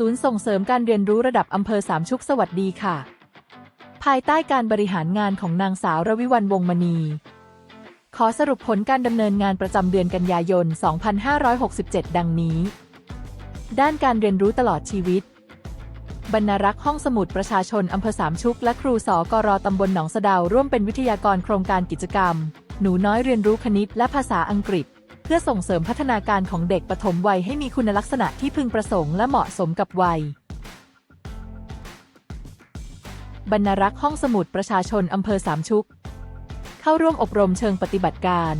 ศูนย์ส่งเสริมการเรียนรู้ระดับอำเภอสามชุกสวัสดีค่ะ ภายใต้การบริหารงานของนางสาวรวิวันวงมณี ขอสรุปผลการดำเนินงานประจำเดือนกันยายน 2567 ดังนี้ ด้านการเรียนรู้ตลอดชีวิต บรรณารักษ์ห้องสมุดประชาชนอำเภอสามชุก และครูสอกรตำบลหนองสะเดาร่วมเป็นวิทยากรโครงการกิจกรรม หนูน้อยเรียนรู้คณิตและภาษาอังกฤษ เพื่อส่งเสริมพัฒนาการของเด็กปฐมวัยให้มีคุณลักษณะที่พึงประสงค์และเหมาะสมกับวัย บรรณรักษ์ห้องสมุดประชาชนอำเภอสามชุก เข้าร่วมอบรมเชิงปฏิบัติการ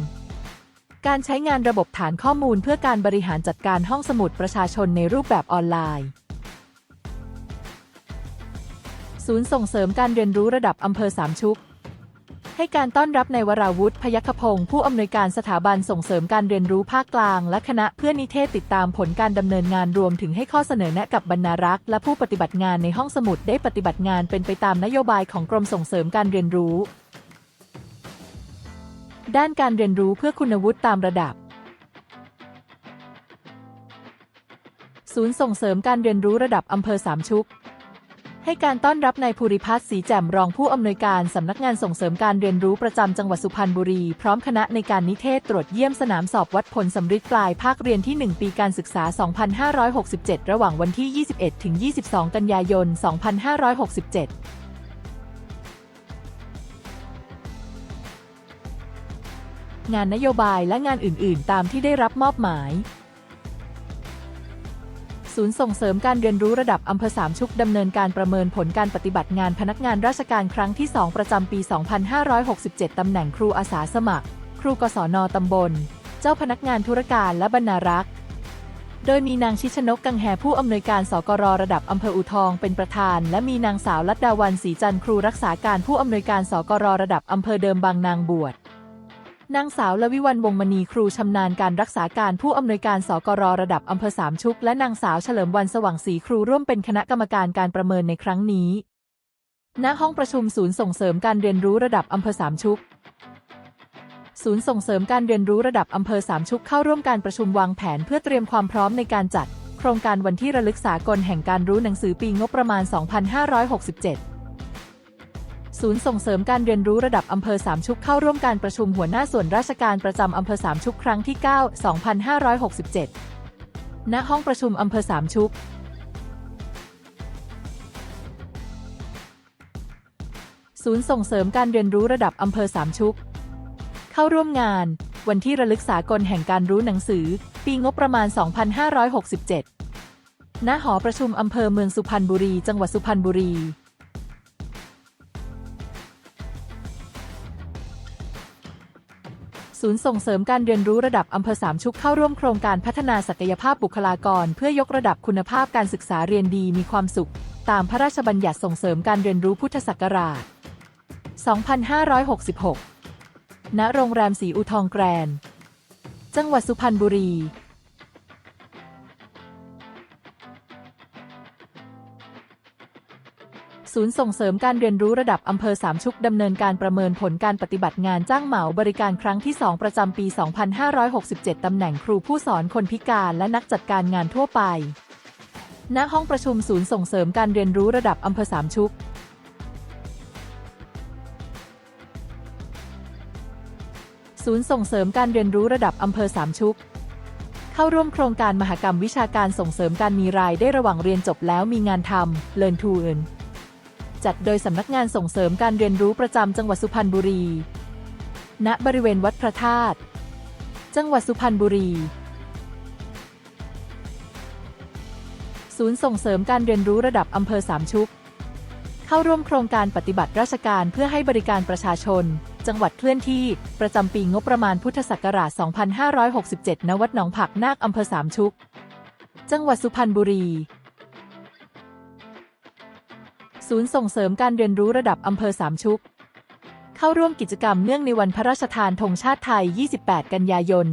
การใช้งานระบบฐานข้อมูลเพื่อการบริหารจัดการห้องสมุดประชาชนในรูปแบบออนไลน์ศูนย์ส่งเสริมการเรียนรู้ระดับอำเภอสามชุก ให้การต้อนรับในวราวุฒิพยัคฆพงศ์ผู้อำนวยการสถาบันส่งเสริมการเรียนรู้ภาคกลาง และคณะเพื่อนิเทศติดตามผลการดำเนินงานรวมถึงให้ข้อเสนอแนะกับบรรณารักษ์และผู้ปฏิบัติงานในห้องสมุดได้ปฏิบัติงานเป็นไปตามนโยบายของกรมส่งเสริมการเรียนรู้ ด้านการเรียนรู้เพื่อคุณวุฒิตามระดับศูนย์ส่งเสริมการเรียนรู้ระดับอำเภอสามชุก ให้การต้อนรับนายภูริพัฒน์ศรีแจ่มรองผู้อำนวยการสำนักงานส่งเสริมการเรียนรู้ประจำจังหวัดสุพรรณบุรี พร้อมคณะในการนิเทศตรวจเยี่ยมสนามสอบวัดผลสำริดปลายภาคเรียนที่ 1 ปีการศึกษา 2567 ระหว่างวันที่ 21 ถึง 22 กันยายน 2567งานนโยบายและงานอื่น ๆ ตามที่ได้รับมอบหมาย ศูนย์ส่งเสริมการเรียนรู้ระดับอำเภอสามชุกดำเนินการประเมินผลการปฏิบัติงานพนักงานราชการครั้งที่ 2 ประจำปี 2567 ตำแหน่งครูอาสาสมัคร ครูกศนตำบล เจ้าพนักงานธุรการและบรรณารักษ์ โดยมีนางชิชนกกังแฮผู้อำนวยการสกรระดับอำเภออูทองเป็นประธาน และมีนางสาวลัดดาวันศรีจันทร์ครูรักษาการผู้อำนวยการสกรระดับอำเภอเดิมบางนางบวช นางสาวละวิวันวงมณีครูชำนาญการรักษาการผู้อำนวยการสกรระดับอำเภอสามชุก และนางสาวเฉลิมวันสว่างศรีครูร่วมเป็นคณะกรรมการการประเมินในครั้งนี้ ณ ห้องประชุมศูนย์ส่งเสริมการเรียนรู้ระดับอำเภอสามชุก ศูนย์ส่งเสริมการเรียนรู้ระดับอำเภอสามชุกเข้าร่วมการประชุมวางแผนเพื่อเตรียมความพร้อมในการจัด โครงการวันที่ระลึกสากลแห่งการรู้หนังสือปีงบประมาณ 2567 ศูนย์ส่งเสริมการเรียนรู้ระดับอำเภอสามชุกเข้าร่วมการประชุมหัวหน้าส่วนราชการประจำอำเภอสามชุกครั้งที่ 9 2567 ณ ห้องประชุมอำเภอสามชุกศูนย์ส่งเสริมการเรียนรู้ระดับอำเภอสามชุก เข้าร่วมงาน วันที่ระลึกสากลแห่งการรู้หนังสือ ปีงบประมาณ 2567 ณ หอประชุมอำเภอเมืองสุพรรณบุรี จังหวัดสุพรรณบุรี ศูนย์ส่งเสริมการเรียนรู้ระดับอำเภอสามชุกเข้าร่วมโครงการพัฒนาศักยภาพบุคลากร เพื่อยกระดับคุณภาพการศึกษาเรียนดีมีความสุข ตามพระราชบัญญัติส่งเสริมการเรียนรู้พุทธศักราช 2566 ณ โรงแรมสีอุทองแกรนด์จังหวัดสุพรรณบุรี ศูนย์ส่งเสริมการเรียนรู้ระดับอำเภอสามชุกดำเนินการประเมินผลการปฏิบัติงานจ้างเหมาบริการครั้งที่ 2 ประจำปี 2567 ตำแหน่งครูผู้สอนคนพิการและนักจัดการงานทั่วไป ณ ห้องประชุมศูนย์ส่งเสริมการเรียนรู้ระดับอำเภอสามชุกศูนย์ส่งเสริมการเรียนรู้ระดับอำเภอสามชุกเข้าร่วมโครงการมหกรรมวิชาการส่งเสริมการมีรายได้ระหว่างเรียนจบแล้วมีงานทำ Learn to Earn จัดโดยสำนักงานส่งเสริมการเรียนรู้ประจำจังหวัดสุพรรณบุรี ณ บริเวณวัดพระธาตุ จังหวัดสุพรรณบุรี ศูนย์ส่งเสริมการเรียนรู้ระดับอำเภอสามชุก เข้าร่วมโครงการปฏิบัติราชการเพื่อให้บริการประชาชน จังหวัดเคลื่อนที่ ประจำปีงบประมาณพุทธศักราช 2567 ณ วัดหนองผักนาคอำเภอสามชุก จังหวัดสุพรรณบุรี ศูนย์ส่งเสริมการเรียนรู้ระดับอำเภอสามชุก เข้าร่วมกิจกรรมเนื่องในวันพระราชทานธงชาติไทย 28 กันยายน 2567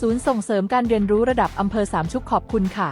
ศูนย์ส่งเสริมการเรียนรู้ระดับอำเภอสามชุกขอบคุณค่ะ